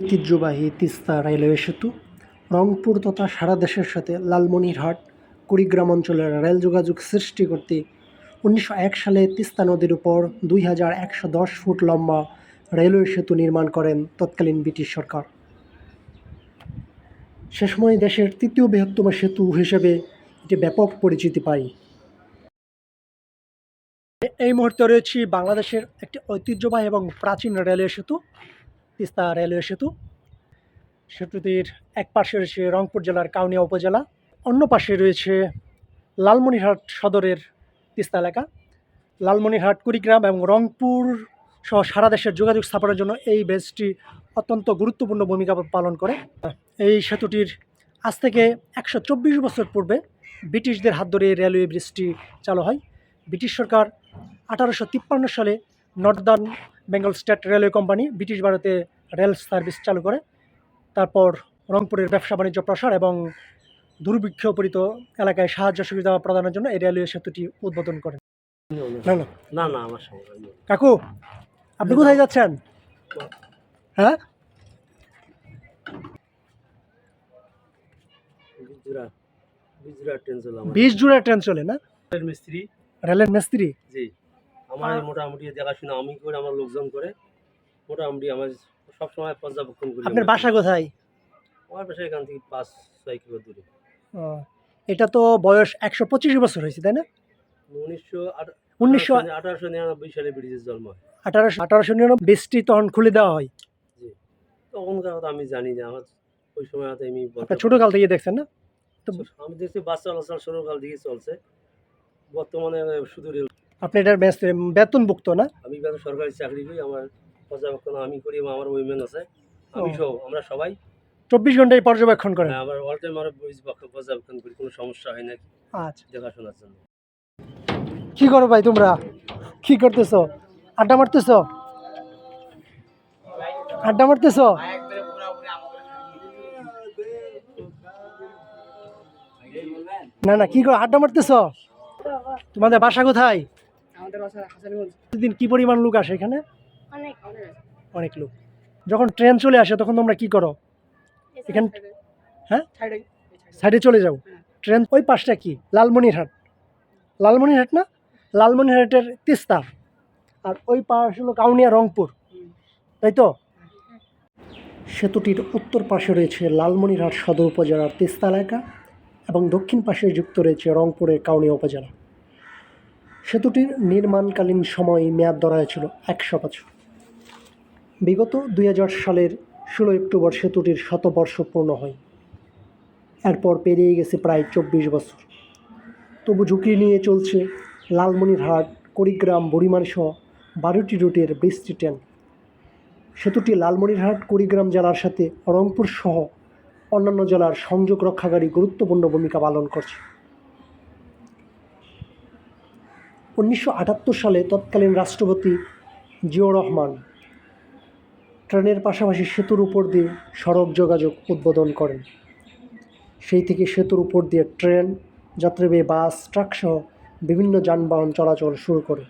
ঐতিহ্যবাহী তিস্তা রেলওয়ে সেতু, রংপুর তথা সারা দেশের সাথে লালমনিরহাট, কুড়িগ্রাম অঞ্চলের রেল যোগাযোগ সৃষ্টি করতে উনিশশো এক সালে তিস্তা নদীর উপর দুই হাজার একশো দশ ফুট লম্বা রেলওয়ে সেতু নির্মাণ করেন তৎকালীন ব্রিটিশ সরকার। সে সময় দেশের তৃতীয় বৃহত্তম সেতু হিসেবে এটি ব্যাপক পরিচিতি পায়। এই মুহূর্তে রয়েছি বাংলাদেশের একটি ঐতিহ্যবাহী এবং প্রাচীন রেলওয়ে সেতু। তিস্তা রেলওয়ে সেতু। সেতুটির এক পাশে রয়েছে রংপুর জেলার কাউনিয়া উপজেলা, অন্য পাশে রয়েছে লালমনিরহাট সদরের তিস্তা এলাকা। লালমনিরহাট, কুড়িগ্রাম এবং রংপুর সহ সারা দেশের যোগাযোগ স্থাপনের জন্য এই ব্রিজটি অত্যন্ত গুরুত্বপূর্ণ ভূমিকা পালন করে। এই সেতুটির আজ থেকে একশো চব্বিশ বছর পূর্বে ব্রিটিশদের হাত ধরে রেলওয়ে ব্রিজটি চালু হয়। ব্রিটিশ সরকার আঠারোশো তিপ্পান্ন সালে northern Bengal state railway company British ভারতে রেল সার্ভিস চালু করে। তারপর রংপুরের ব্যবসা বাণিজ্য প্রসার এবং দুর্ভিক্ষপরিত এলাকায় সাহায্য সুবিধা প্রদানের জন্য এই রেলওয়ে সেতুটি উদ্বোধন করেন। না না। না না আমার কাকু আপনি কোথায় যাচ্ছেন? হ্যাঁ? বিশ জুড়ে ট্রেন চলে না? রেলের মিস্ত্রি। রেলের মিস্ত্রি? জি। আমার মোটামুটি দেখাশোনা আমি করে আমার লোকজন করে মোটামুটি আমার সবসময় পর্যবেক্ষণ করি আপনার বাসা কোথায়? আমার বাসা এখান থেকে পাঁচ ছয় কিলো দূরে। এটা তো বয়স একশো পঁচিশ বছর হয়েছে তাই না? উনিশশো উনিশশো আঠারোশো নিরানব্বই সালে ব্রিটিশ জন্ম হয়। আঠারোশো আঠারোশো নিরানব্বই বৃষ্টি তখন খুলে দেওয়া হয়। তখনকার কথা আমি জানি না আমার ওই সময় আমি আপনার ছোটোকাল থেকে দেখছেন না? না। আমি দেখছি বাস চলাচল শুরুকাল দিকে চলছে। বর্তমানে শুধু রেল আপনি এটার ব্যস্ত বেতনভুক্ত না? আমি বেতন সরকারি চাকরি করি আমার পর্যবেক্ষণ আমি করি এবং আমার উইমেন আছে। আমি। সহ আমরা সবাই চব্বিশ ঘন্টায় পর্যবেক্ষণ করেন? হ্যাঁ, আমার অল টাইম আমরা পর্যবেক্ষণ করি কোনো সমস্যা হয় না আচ্ছা। দেখাশোনার জন্য। কি করো ভাই তোমরা? কি করতেছো? আড্ডা মারতেছো? আড্ডা মারতেছো? না না কি করো আড্ডা মারতেছো? তোমাদের বাসা কোথায়? আমাদের বাসা হাসানগঞ্জ। প্রতিদিন কি পরিমাণ লোক আসে এখানে? অনেক অনেক লোক। যখন ট্রেন চলে আসে তখন তোমরা কি করো? এখান হ্যাঁ? সাইডে সাইডে চলে যাও। হ্যাঁ। ট্রেন ওই পাশটা কি? লালমনিরহাট। লালমনিরহাট না? লালমনিরহাটের তিস্তা। আর ওই পাশ হলো কাউনিয়া রংপুর। তাই তো? সেতুটির উত্তর পাশে রয়েছে লালমনিরহাট সদর উপজেলার তিস্তা এলাকা এবং দক্ষিণ পাশে যুক্ত রয়েছে রংপুরের কাউনিয়া উপজেলা। সেতুটির নির্মাণকালীন সময় মেয়াদ ধরা হয়েছিল একশো বছর। বিগত দুই হাজার সালের ষোলো অক্টোবর সেতুটির শতবর্ষ পূর্ণ হয়। এরপর পেরিয়ে গেছে প্রায় চব্বিশ বছর। তবু ঝুঁকি নিয়ে চলছে লালমনিরহাট, কুড়িগ্রাম, বুড়িমারি সহ বারোটি রুটের বৃষ্টি ট্রেন। সেতুটি লালমনিরহাট, কুড়িগ্রাম জেলার সাথে রংপুর সহ অন্যান্য জেলার সংযোগ রক্ষাকারী গুরুত্বপূর্ণ ভূমিকা পালন করছে। উনিশশো আটাত্তর সালে তৎকালীন রাষ্ট্রপতি জিয়াউর রহমান ট্রেনের পাশাপাশি সেতুর উপর দিয়ে সড়ক যোগাযোগ উদ্বোধন করেন। সেই থেকে সেতুর উপর দিয়ে ট্রেন, যাত্রীবাহী বাস ট্রাক সহ বিভিন্ন যানবাহন চলাচল শুরু করে।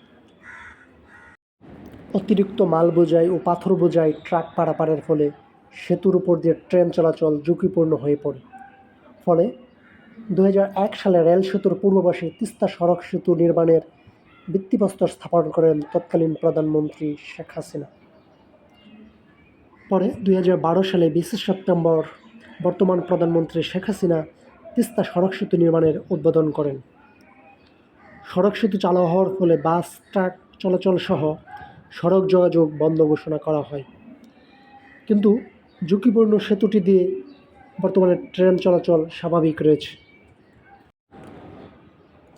অতিরিক্ত মাল বোঝাই ও পাথর বোঝাই ট্রাক পারাপারের ফলে সেতুর উপর দিয়ে ট্রেন চলাচল ঝুঁকিপূর্ণ হয়ে পড়ে। ফলে দু হাজার এক সালে রেল সেতুর পূর্ব পাশে তিস্তা সড়ক সেতু নির্মাণের ভিত্তিপ্রস্তর স্থাপন করেন তৎকালীন প্রধানমন্ত্রী শেখ হাসিনা। পরে দু হাজার বারো সালে বিশে সেপ্টেম্বর বর্তমান প্রধানমন্ত্রী শেখ হাসিনা তিস্তা সড়ক সেতু নির্মাণের উদ্বোধন করেন। সড়ক সেতু চালু হওয়ার ফলে বাস, ট্রাক চলাচল সহ সড়ক যোগাযোগ বন্ধ ঘোষণা করা হয়। কিন্তু ঝুঁকিপূর্ণ সেতুটি দিয়ে বর্তমানে ট্রেন চলাচল স্বাভাবিক রয়েছে।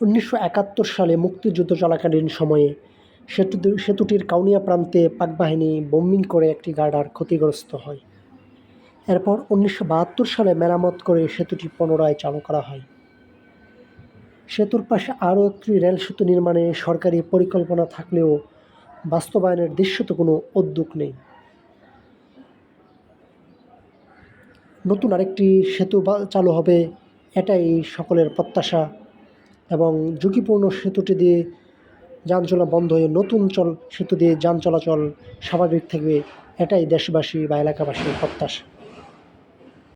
উনিশশো একাত্তর সালে মুক্তিযুদ্ধ চলাকালীন সময়ে সেতু সেতুটির কাউনিয়া প্রান্তে পাকবাহিনী বোম্বিং করে একটি গার্ডার ক্ষতিগ্রস্ত হয়। এরপর উনিশশো বাহাত্তর সালে মেরামত করে সেতুটি পুনরায় চালু করা হয়। সেতুর পাশে আরও একটি রেল সেতু নির্মাণে সরকারি পরিকল্পনা থাকলেও বাস্তবায়নের দৃশ্যত কোনো উদ্যোগ নেই। নতুন আরেকটি সেতু চালু হবে এটাই সকলের প্রত্যাশা। এবং ঝুঁকিপূর্ণ সেতুটি দিয়ে যান চলা বন্ধ হয়ে নতুন চল সেতু দিয়ে যান চলাচল স্বাভাবিক থাকবে। এটাই দেশবাসী বা এলাকাবাসীর প্রত্যাশা।